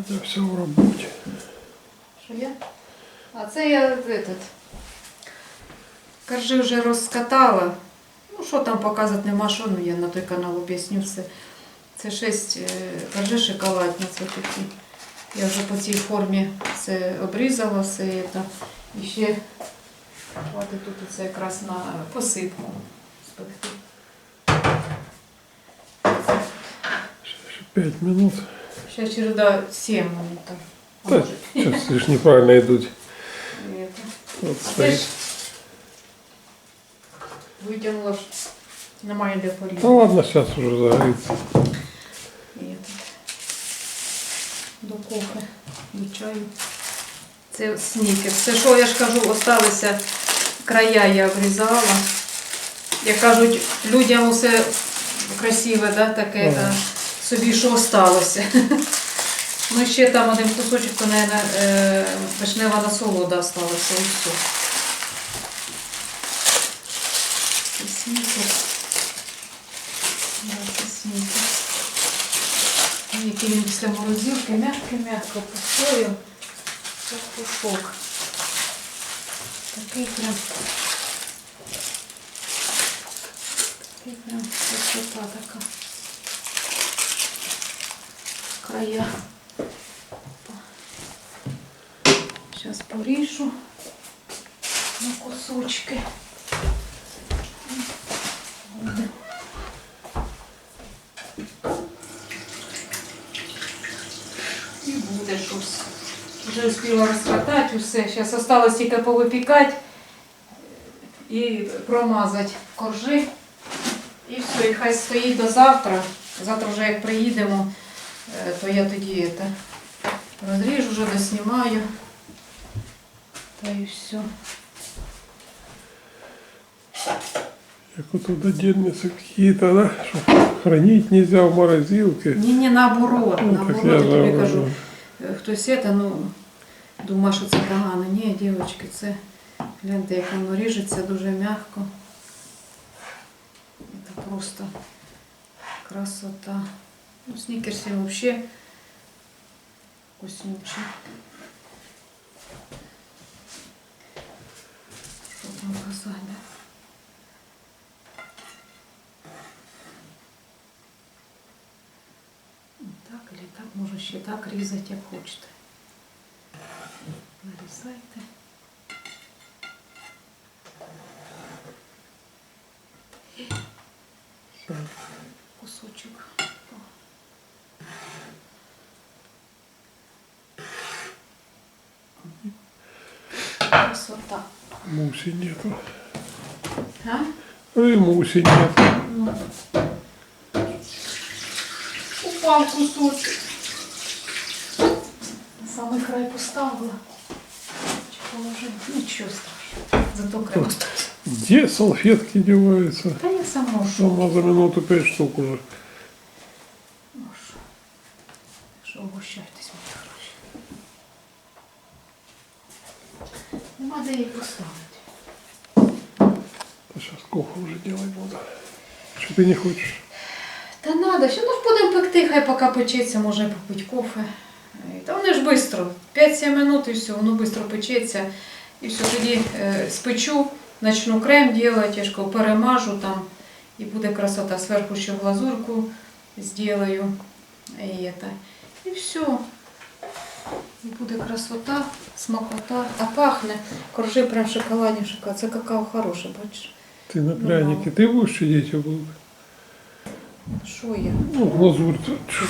Надя все в роботі. Що я? А це я этот, коржи вже розкатала. Ну, що там показувати нема, що, ну я на той канал об'ясню все. Це шесть е, коржи шоколадні, це такі. Я вже по цій формі це обрізала, все це. І ще хватить тут це якраз на посипку спекти. Ще, ще 5 минут. Ще череда 7 минут. там, а Та, може, Сейчас лишь неправильно і це. От стоїть. витягнула, ж, немає де Та порізати. ладно, сейчас уже загорится. До кофе, до чаю. Це снікер. Це що я ж кажу, осталися края я обрізала. Як кажуть, людям усе красиве, да, таке, Ага. а собі що осталося. Ну, ще там один кусочок, то, мабуть, вишнева насолода осталася і все. Снікер. Який він після морозилки, м'яко-м'яко постояв. Це пушок. Такий прям. Такий прям красота така. Края. Зараз поріжу на кусочки. І буде щось. Вже успіла розкатати усе. Зараз осталось тільки повипікати і промазати коржи. І все, і хай стоїть до завтра. Завтра вже як приїдемо, то я тоді це, розріжу, вже доснімаю. Та і все. Как вот тут отдельницы какие-то, да? Что хранить нельзя в морозилке. Ні, ні, наоборот, Ну, наоборот, я я тобі говорю. кажу. Е, Хтось це, ну, думає, що це погано. Ні, дівчатки, це гляньте, як воно ріжеться дуже м'яко. Це просто красота. Ну, снікерси взагалі вкуснючі. Що там казати? да? Так или так, може ще так різати, як хочете. Нарізайте. Всё. Кусочок. Красота. Муси нету. А? И муси нету. Ну. Упав кусочок. На самий край поставила. Положила? Нічого страшного. Зато крем осталось. Где салфетки деваются? Та я сама. Сама за минуту пять штук уже. Что ты не хочешь? Та надо, що ну ж будемо пекти, хай поки печеться, може попити кофе. Е, Та вони ж швидко, 5-7 минут і все, воно швидко печеться. І все, тоді е, спечу, почну крем робити, я ж кажу, перемажу там, і буде красота. Зверху ще глазурку зроблю. І, это. і все. І буде красота, смакота. А пахне. Коржи прям шоколадні шоколад. Це какао хороше, бачиш? Ты на пряники, ты будешь сидеть, я буду. Що я? Ну, глазурь.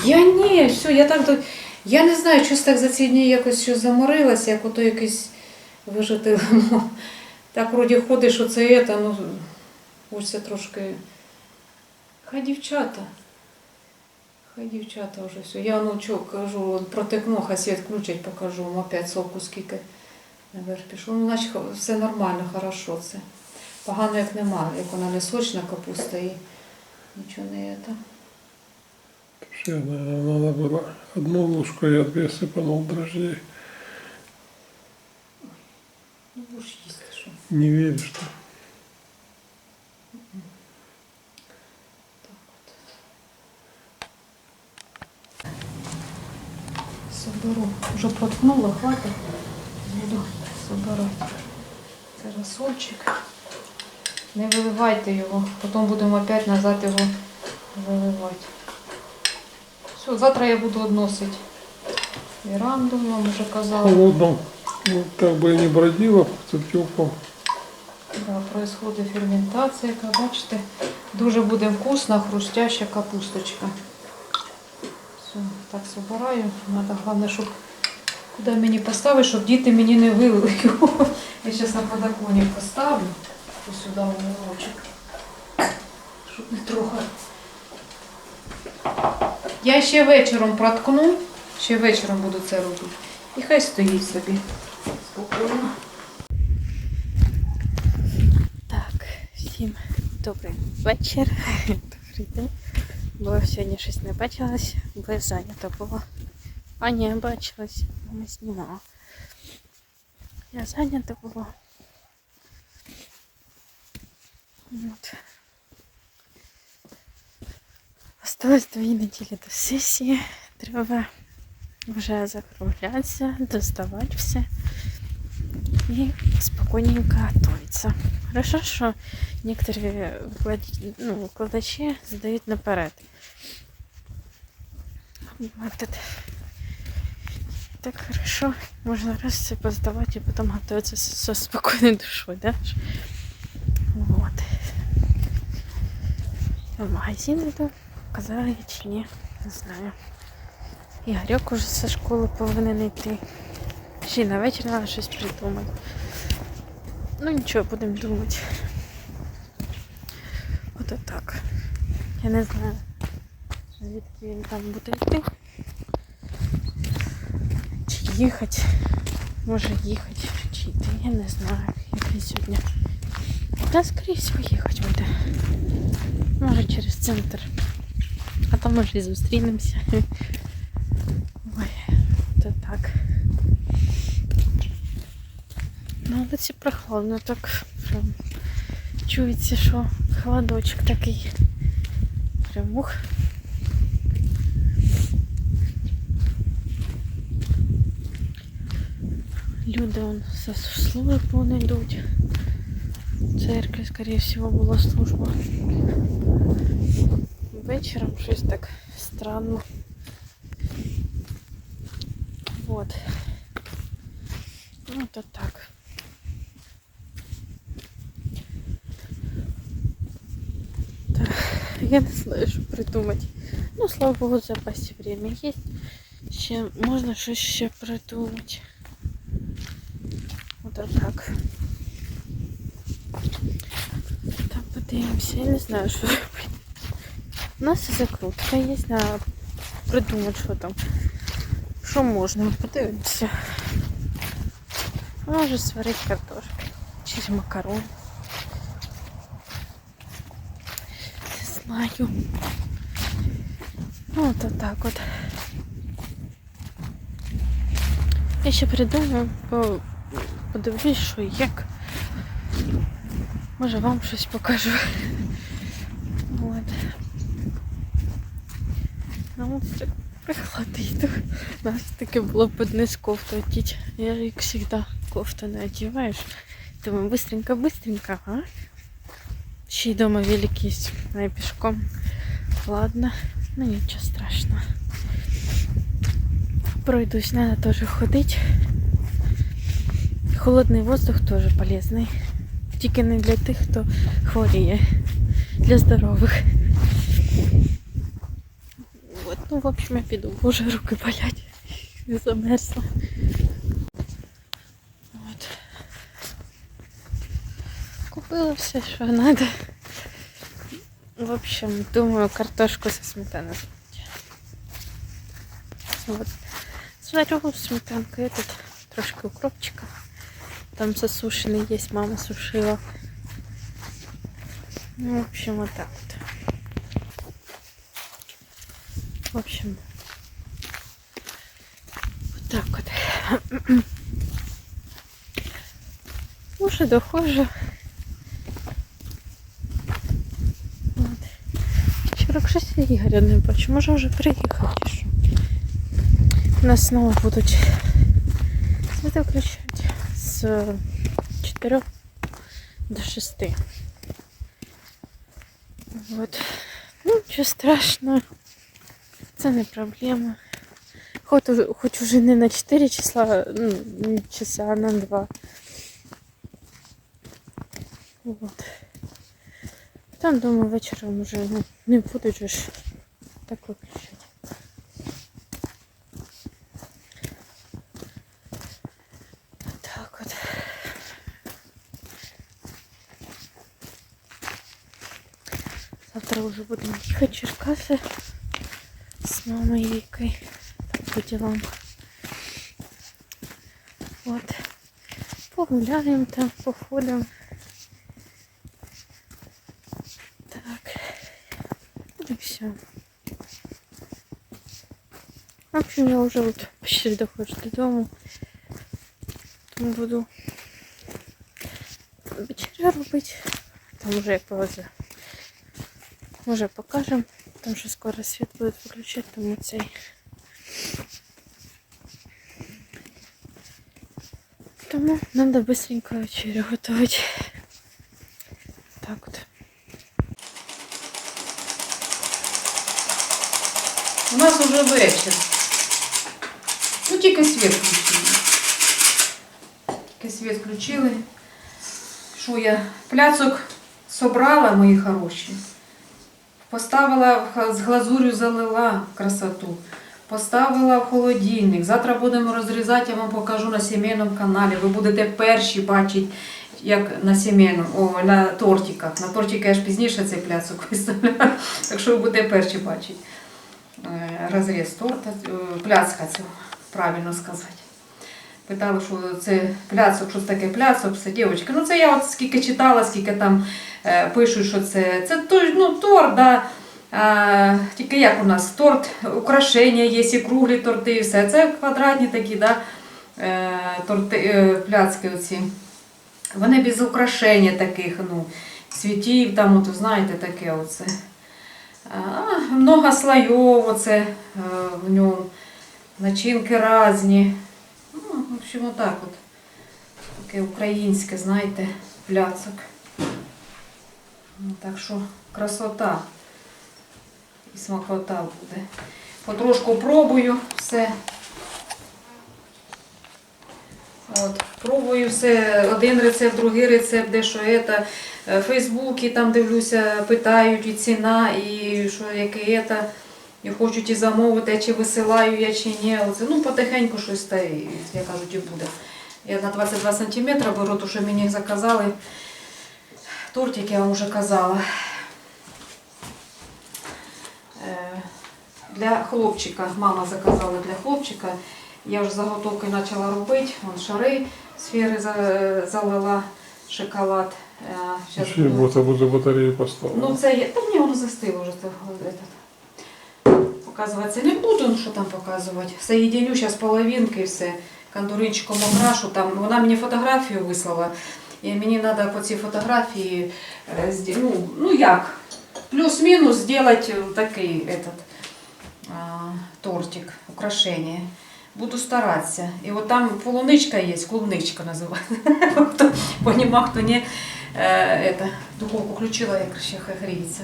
Я ні, все, я так. Я не знаю, щось так за ці дні якось що заморилася, як ото якийсь вижити. Так вроді ходиш, оце це, ну хочеться трошки. Хай дівчата. Хай дівчата вже все. Я ну що кажу, от протекну, хай світ включать, покажу вам опять соку скільки наверх пішло. Ну, значить, все нормально, хорошо це. Погано як нема, як вона не сочна капуста і нічого не це. Вообще, наверное, надо было одну ложку, я две сыпанул дрожжей. Ну, будеш їсти, що. Не веришь, что? Так от. Соль беру. Вже проткнула, хватить. Буду збирати. Це розсольчик. Не виливайте його, потім будемо опять назад його виливати. Все, завтра я буду відносити віранду, вам вже казала. Холодном, ну, как бы и не бродила, в теплом. Да, происходить ферментація, яка, бачите, дуже буде вкусна, хрустяща капусточка. Все, так собираю. Надо головне, щоб куди мені поставити, щоб діти мені не вилили його. Я зараз на подоконник поставлю. Ось сюди в уголочок. Щоб не трохи. Я ще вечором проткну, ще вечором буду це робити. І хай стоїть собі спокійно. Так, всім добрий вечір. Добрий день. Бо сьогодні щось не бачилась, бо зайнято було. А ні, бачилась, не знімала. Я зайнята була. От. Осталось дві неділі до сесії. Треба вже закруглятися, доставати все и спокойненько готовиться. Хорошо, что некоторые выклад- ну, выкладачи задают наперед. Вот это. Так хорошо, можно раз все поздавать и потом готовиться со, со спокойной душой, да? В магазин иду, казала я чи ні, не знаю. Ігорьок уже зі школи повинен йти. Ще на вечір треба щось придумати. Ну нічого, будемо думати. Ото так. Я не знаю, звідки він там буде йти. Чи їхати. Може їхати, чи йти, я не знаю, як він сьогодні. Та скоріше всього їхати буде. Центр. А там може і зустрінемося. Ой, то так. На вулиці прохладно, так прям чується, що холодочок такий. Прям ух. Люди вон со службу не йдуть. В церкві, скоріше всього, була служба. Вечором щось так странно. Вот. Ну, то так. Так, я не знаю, що придумати. Ну, слава Богу, в запасі время є. Ще можна щось ще придумати. От так. Там подивимося, я не знаю, що робити. У нас і закрутка є, на придумати, що там. Що можна, подивимося. Може сварити картошку. Чи ж макарон. Не знаю. Ну, от так от. Я ще придумаю, по- подивлюсь, що і як. Може вам щось покажу. От. Ну, це прихладно йду. У нас таке було б одне з кофтою одіть. Я, як завжди, кофту не одіваєш. Думаю, быстренько-быстренько, а? Ще й дома велик є, а я пішком. Ладно, ну нічого страшного. Пройдусь, надо тоже ходить. Холодний воздух теж полезний. Тільки не для тих, хто хворіє. Для здорових. Вот, ну, в общем, я піду, бо вже руки болять. Замерзла. Вот. Купила все, що надо. В общем, думаю, картошку со сметаной. Вот. Сварю сметанку, этот трошки укропчика. Там засушенный есть, мама сушила. Ну, в общем, вот так вот. В общем, вот так вот. Уже дохожу. От. Вчора щось Ігоря не бачу. Може вже приїхав чи що. У нас снова будуть світи включати З 4 до 6. Вот. Ну, нічого страшного. Це не проблема. Хоч, хоч уже не на 4 числа, ну, часа, а на 2. Вот. Там, думаю, вечором уже ну, не будуть ж так виключати. Завтра уже будем ехать Черкасы с мамой Викой. По делам. Вот. Погуляем там, походим. Так. И все. В общем, я уже вот почти дохожу до дома. Тому буду вечеря робити. Там уже як повезе. Може покажемо. Там що скоро світ буде виключати, тому цей. Тому треба быстренько вечерю готувати. Так от. У нас уже вечір. Ну, тільки світ включили. Тільки світ включили. Що я пляцок собрала, мої хороші. Поставила з глазурю залила красоту. Поставила в холодильник. Завтра будемо розрізати, я вам покажу на сімейному каналі. Ви будете перші бачити, як на сімейному, о, на тортиках. На тортиках я ж пізніше цей пляцок виставляю. Так що ви будете перші бачити. Е, розріз торта, е, пляцка цього, правильно сказати. Питали, що це пляцок, що це таке пляцок, все дівчатка. Ну це я от скільки читала, скільки там е, пишуть, що це. Це ну, торт, да. А, тільки як у нас торт, украшення є, і круглі торти, і все. Це квадратні такі, да, е, торти, е, пляцки оці. Вони без украшення таких, ну, цвітів, там, от, знаєте, таке оце. А, много слоев оце е, в ньому, начинки різні. Ну, в общем, отак от. Таке українське, знаєте, пляцок. Ну, Так що красота і смакота буде. Потрошку пробую все. От, пробую все, один рецепт, другий рецепт, де що це. Фейсбуці там дивлюся, питають і ціна, і що яке це. І хочуть і замовити, чи висилаю я, чи ні. Оце, ну, потихеньку щось та, як кажуть, і буде. Я на 22 см беру, то що мені заказали. Тортик я вам вже казала. Е, Для хлопчика, мама заказала для хлопчика. Я вже заготовки почала робити. Вон шари сфери за- залила, шоколад. Е, щас Ще буде, батарею поставлено. Ну це є. Та ні, воно застило вже. це, этот. Показувати не буду, ну, що там показувати. Соєдиню зараз половинки і все. Кондуринчиком окрашу. Там, вона мені фотографію вислала. І мені треба по цій фотографії е, зді- ну, ну як, плюс-мінус зробити такий этот, а, тортик, украшення. Буду старатися. І от там полуничка є, клубничка називається. Хто понімав, хто не. Е, это, духовку включила, як ще хай гріється.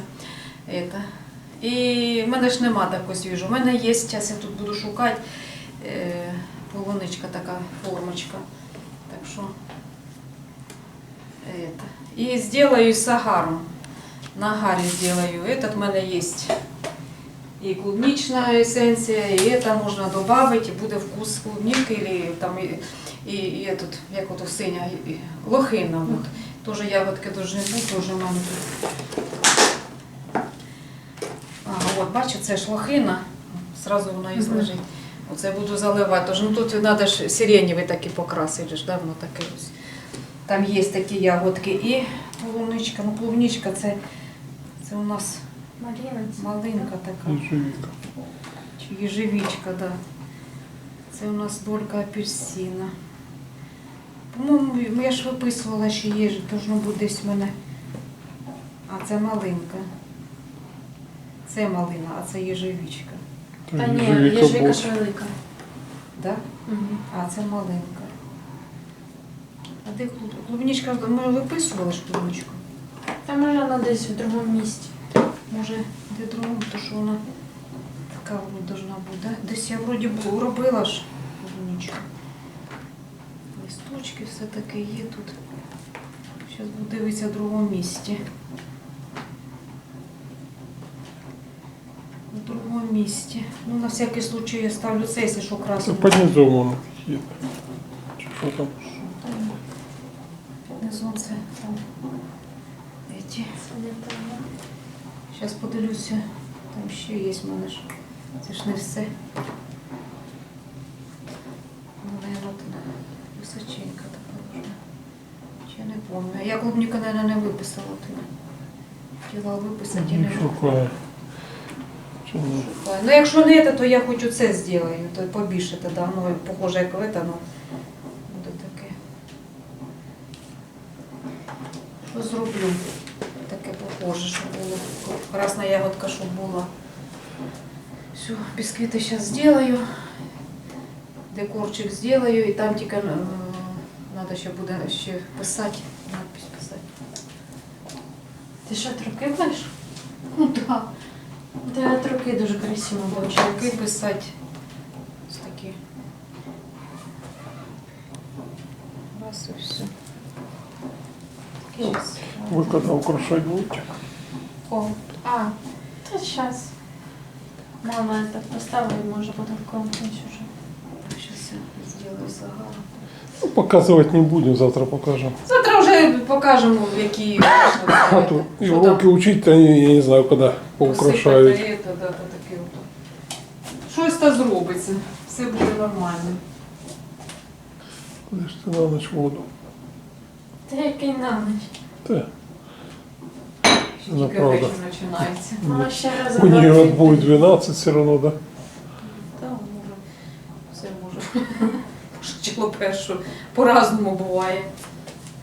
Это. І в мене ж нема такої свіжої. У мене є, зараз я тут буду шукати. Е, полуничка така формочка. Так що. Это. І сделаю з агаром. На агарі сделаю. Этот в мене є і клубнична есенція, і это можна додати, і буде вкус клубники, или там і, і, і этот, як ото синя, і- і лохина. От. Тоже ягодки должны бути, тоже в мене тут. От, бачу, це ж лохина, сразу воно і злежить. Оце буду заливати. Тож, ну, тут треба ж сиренєвий такий покрасити, ж, да, воно таке ось. Там є такі ягодки і полуничка. Ну, полуничка це, це у нас малинка така. Ежевика. Чи Єжевичка, да. Це у нас долька апельсина. По-моєму, я ж виписувала, що є, ж, должно бути десь в мене. А це малинка. Це малина, а це єжевичка. Та ні, ежевика ж велика. да? Угу. А, це маленька. А де клуб... клубничка? Ми виписували ж клубничку. Та може вона десь в другому місці. Може, де другому, то що вона така должна бути, да? Десь я вроді робила ж клубничку. Листочки все таки є тут. Зараз буду дивитися в другому місці. В другому місці. Ну, на всякий случай я ставлю це, якщо що красно. по низу воно є. Чи що там? Внизу це там. Эти. Зараз подивлюся. Там ще є в мене ж. Це ж не все. Наверное, тут височенька така вже. Чи я не пам'ятаю. Я клубніка, наверное, не виписала. Хотіла виписати і не Шукає. Чи ні? Ну, якщо не це, то я хоч оце зроблю, то побільше тоді, ну, похоже, як це, ну, буде таке. Що зроблю? Таке похоже, щоб було. Красна ягодка, щоб була. Все, бісквіти зараз зроблю. Декорчик зроблю, і там тільки треба ще буде ще писати, надпись писати. Ти що, руки будеш? Ну так. Ти от руки дуже красиво Руки виходить. писати. Ось такі. Раз і все. Щас. Ви коли украшать будете? О, А, та зараз. Мама это поставила, і може потім комкнуть уже. Сейчас я сделаю загал. Ну, показывать не будем, завтра покажем. Завтра вже покажемо, в які А то и уроки учить, они, я не знаю, когда поукрашают. Посипати, це, да, то таке ото. Щось та зробиться. Все буде нормально. Куди ж ти на ніч воду? Та який на ніч. Та, Ще Ну, тільки правда. вечір починається. Мама ще раз у нее будет 12 все равно, да? Та може, все може. Пошучило першу. По-разному буває.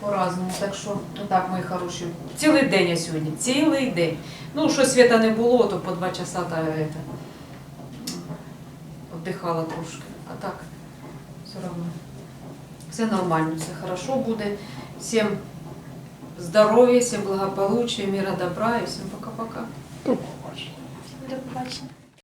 По-разному. Так що, отак, мої хороші. Цілий день я сьогодні, цілий день. Ну, що світа не було, то по два часа та это, віддихала трошки. А так, все одно. Все нормально, все хорошо буде. Всім здоров'я, всім благополуччя, міра добра і всім пока-пока. То побачимо. До побачення.